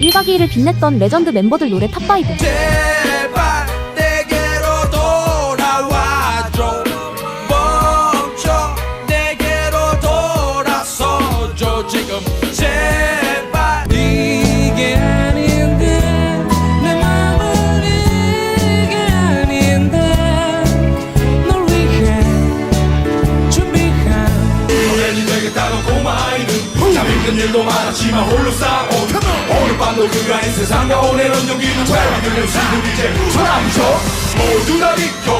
1박 2일을 빛냈던 레전드 멤버들 노래 탑5 제발 내게로 돌아와줘. 멈춰 내게로 돌아서줘. 지금 제발 이게 아닌데 내 맘은 이게 아닌데 널 위해 준비한. 노래는 되겠다고 고마이는 참 힘든 일도 많았지만 홀로 싸운 오늘 밤도 그가의 세상과 오늘은 여기는 왜이들은 지금 이제 소란쳐 모두 다 비켜